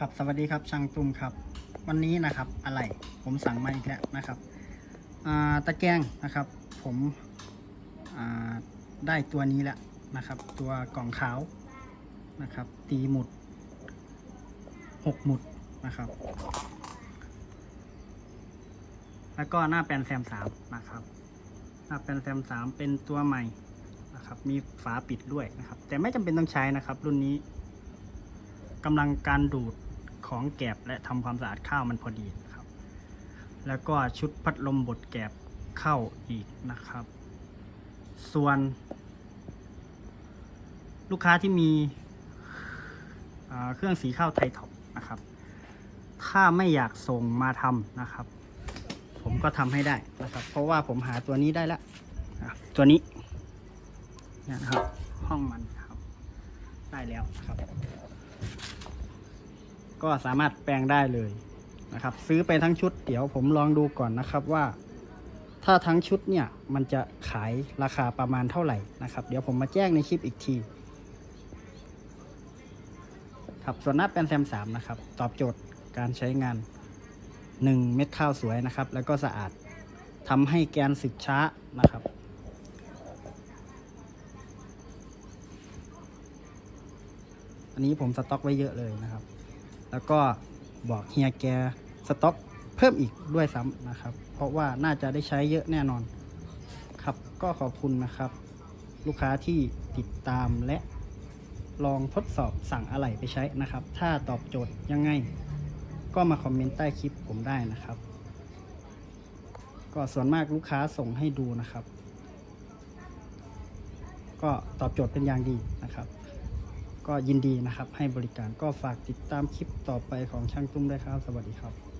ครับสวัสดีครับช่างตุ้มครับ วันนี้นะครับอะไรผมสั่งมาอีกแล้วนะครับตะแกรงนะครับผมได้ตัวนี้แล้วนะครับ ตัวกล่องขาวนะครับ ตีหมุดหกหมุดนะครับ แล้วก็หน้าแปลนแซมสามนะครับ หน้าแปลนแซมสามเป็นตัวใหม่นะครับ มีฝาปิดด้วยนะครับ แต่ไม่จำเป็นต้องใช้นะครับ รุ่นนี้กำลังการดูด ของแกบและทำความสะอาดข้าวมันพอดีนะครับ แล้วก็ชุดพัดลมบดแกบเข้าอีกนะครับ ส่วนลูกค้าที่มีเครื่องสีข้าวไทยท็อปนะครับ ถ้าไม่อยากส่งมาทำนะครับ ผมก็ทำให้ได้นะครับ เพราะว่าผมหาตัวนี้ได้แล้วตัวนี้นะครับ ห้องมันครับ ได้แล้วครับ ก็สามารถแปลงได้เลยนะครับ ซื้อไปทั้งชุดเดี๋ยวผมลองดูก่อนนะครับว่า ถ้าทั้งชุดเนี่ยมันจะขายราคาประมาณเท่าไหร่นะครับ เดี๋ยวผมมาแจ้งในคลิปอีกทีครับส่วนหน้าแปลนแซมสามนะครับ ตอบโจทย์การใช้งาน 1 เม็ดข้าวสวยนะครับ แล้วก็สะอาดทำให้แกนสึกช้านะครับอันนี้ผมสต็อกไว้เยอะเลยนะครับ แล้วก็บอกเฮียแกสต็อกเพิ่มอีกด้วยซ้ำนะครับ เพราะว่าน่าจะได้ใช้เยอะแน่นอนครับก็ขอบคุณนะครับ ลูกค้าที่ติดตามและลองทดสอบสั่งอะไรไปใช้นะครับ ถ้าตอบโจทย์ยังไง ก็มาคอมเมนต์ใต้คลิปผมได้นะครับ ก็ส่วนมากลูกค้าส่งให้ดูนะครับ ก็ตอบโจทย์เป็นอย่างดีนะครับ ก็ยินดีนะครับให้บริการก็ฝากติดตามคลิปต่อไปของช่างตุ้มได้วยครับ สวัสดีครับ